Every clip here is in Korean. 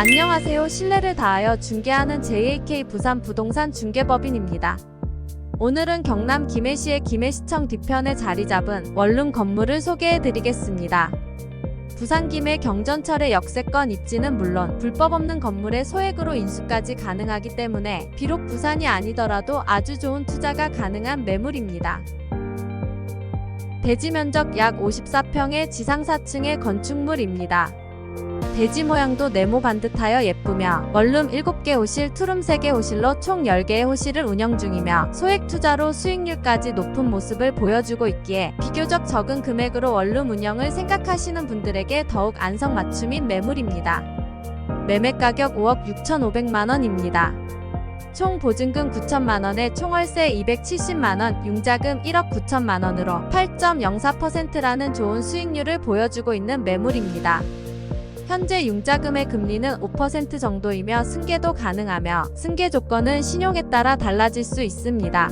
안녕하세요. 신뢰를 다하여 중개하는 JAK 부산 부동산 중개법인입니다. 오늘은 경남 김해시의 김해시청 뒤편에 자리 잡은 원룸 건물을 소개해 드리겠습니다. 부산 김해 경전철의 역세권 입지는 물론 불법 없는 건물의 소액으로 인수까지 가능하기 때문에 비록 부산이 아니더라도 아주 좋은 투자가 가능한 매물입니다. 대지 면적 약 54평의 지상 4층의 건축물입니다. 대지 모양도 네모 반듯하여 예쁘며 원룸 7개 호실, 투룸 3개 호실로 총 10개의 호실을 운영 중이며 소액 투자로 수익률까지 높은 모습을 보여주고 있기에 비교적 적은 금액으로 원룸 운영을 생각하시는 분들에게 더욱 안성맞춤인 매물입니다. 매매 가격 5억 6,500만 원입니다. 총 보증금 9천만 원에 총월세 270만 원, 융자금 1억 9천만 원으로 8.04%라는 좋은 수익률을 보여주고 있는 매물입니다. 현재 융자금의 금리는 5% 정도이며 승계도 가능하며 승계 조건은 신용에 따라 달라질 수 있습니다.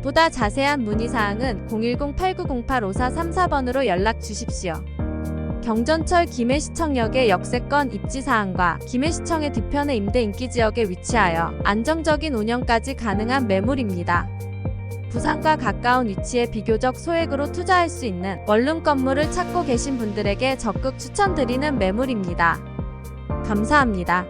보다 자세한 문의사항은 010-8908-5434번으로 연락 주십시오. 경전철 김해시청역의 역세권 입지사항과 김해시청의 뒤편의 임대 인기지역에 위치하여 안정적인 운영까지 가능한 매물입니다. 부산과 가까운 위치에 비교적 소액으로 투자할 수 있는 원룸 건물을 찾고 계신 분들에게 적극 추천드리는 매물입니다. 감사합니다.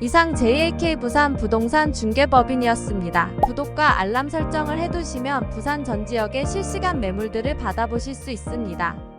이상 JAK 부산 부동산 중개법인이었습니다. 구독과 알람 설정을 해두시면 부산 전 지역의 실시간 매물들을 받아보실 수 있습니다.